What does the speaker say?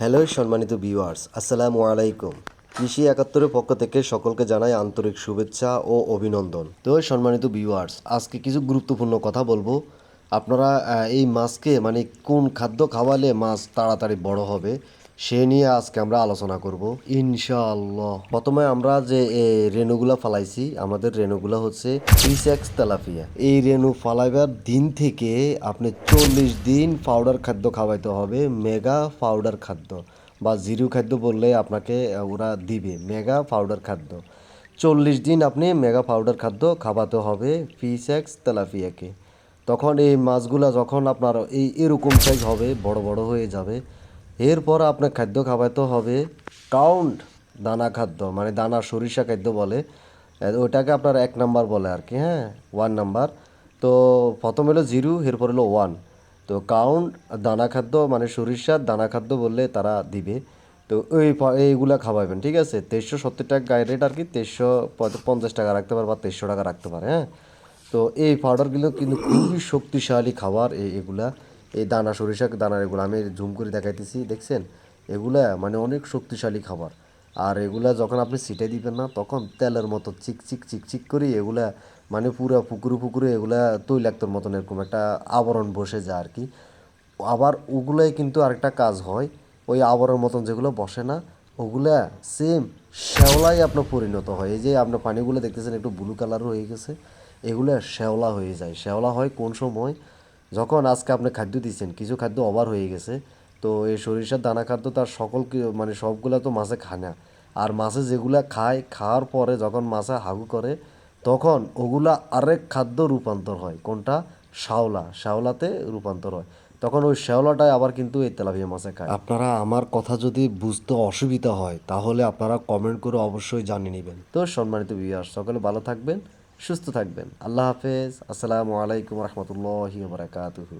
Hello সম্মানিত viewers, আসসালামু আলাইকুম। কৃষি একাত্তরের পক্ষ থেকে সকলকে জানাই আন্তরিক শুভেচ্ছা ও অভিনন্দন। তো সম্মানিত ভিউয়ার্স, আজকে কিছু গুরুত্বপূর্ণ কথা বলব। আপনারা এই মাছকে মানে কোন খাদ্য খাওয়ালে মাছ তাড়াতাড়ি বড় হবে সে নিয়ে আজকে আমরা আলোচনা করব। ইনশাআল্লাহ। প্রথমে আমরা যে রেণুগুলা ফালাইছি, আমাদের রেণুগুলা হচ্ছে ফিসেক্স তেলাপিয়া। এই রেণু ফালাইবার দিন থেকে আপনি চল্লিশ দিন পাউডার খাদ্য খাওয়াইতে হবে, মেগা পাউডার খাদ্য। বা জিরু খাদ্য বললে আপনাকে ওরা দিবে, মেগা পাউডার খাদ্য। চল্লিশ দিন আপনি মেগা পাউডার খাদ্য খাওয়াতে হবে ফিসেক্স তেলাপিয়াকে। তখন এই মাছগুলা যখন আপনার এই, এরকম সাইজ হবে, বড় বড় হয়ে যাবে এরপর আপনার খাদ্য খাওয়াতে হবে কাউন্ট দানা খাদ্য মানে দানা সরিষা খাদ্য বলে। ওটাকে আপনার এক নাম্বার বলে আর কি হ্যাঁ ওয়ান নাম্বার। তো প্রথম হলো জিরো, এরপর হলো ওয়ান তো কাউন্ট দানা খাদ্য মানে সরিষার দানা খাদ্য বললে তারা দিবে। তো ওই এইগুলা খাওয়াবেন, ঠিক আছে? তেইশশো সত্তর টাকা গায়ে রেট আর কি, তেইশশো পঞ্চাশ টাকা রাখতে পারে বা তেইশশো টাকা রাখতে পারে হ্যাঁ? তো এই পাউডারগুলো কিন্তু খুবই শক্তিশালী খাবার এগুলা। এই দানা সরিষা, দানার এগুলো আমি জুম করে দেখাইতেছি, দেখছেন? এগুলা মানে অনেক শক্তিশালী খাবার। আর এগুলা যখন আপনি ছিটে দিবেন না, তখন তেলের মতো চিক চিক চিক চিকচিক করে এগুলা মানে পুরো পুকুরে পুকুরে এগুলা তৈলাক্তর মতন এরকম একটা আবরণ বসে যায় আর কি। আবার ওগুলাই কিন্তু আরেকটা কাজ হয়, ওই আবরণের মতন যেগুলো বসে না, ওগুলা সেম শ্যাওলাই আপনার পরিণত হয়। এই যে আপনার পানিগুলো দেখতেছেন, একটু ব্লু কালার হয়ে গেছে, এগুলো শ্যাওলা হয়ে যায়। শ্যাওলা হয় কোন সময়? যখন আজকে আপনি খাদ্য দিচ্ছেন কিছু খাদ্য ওভার হয়ে গেছে তো এই সরিষার দানা খাদ্য তার সকল মানে সবগুলা তো মাছে খায় না। আর মাছে যেগুলা খায় খাওয়ার পরে যখন মাছে হাগু করে তখন ওগুলা আরেক খাদ্য রূপান্তর হয় কোনটা? শাওলা শাওলাতে রূপান্তর হয়। তখন ওই শ্যাওলাটাই আবার কিন্তু এই তেলাপিয়া মাছে খায়। আপনারা আমার কথা যদি বুঝতে অসুবিধা হয় তাহলে আপনারা কমেন্ট করে অবশ্যই জানিয়ে নেবেন। তো সম্মানিত ভিউয়ার সকলে ভালো থাকবেন। সুস্থ থাকবেন। আল্লাহ হাফেজ। আসসালামু আলাইকুম রহমতুল্লাহি বারাকাতুহু।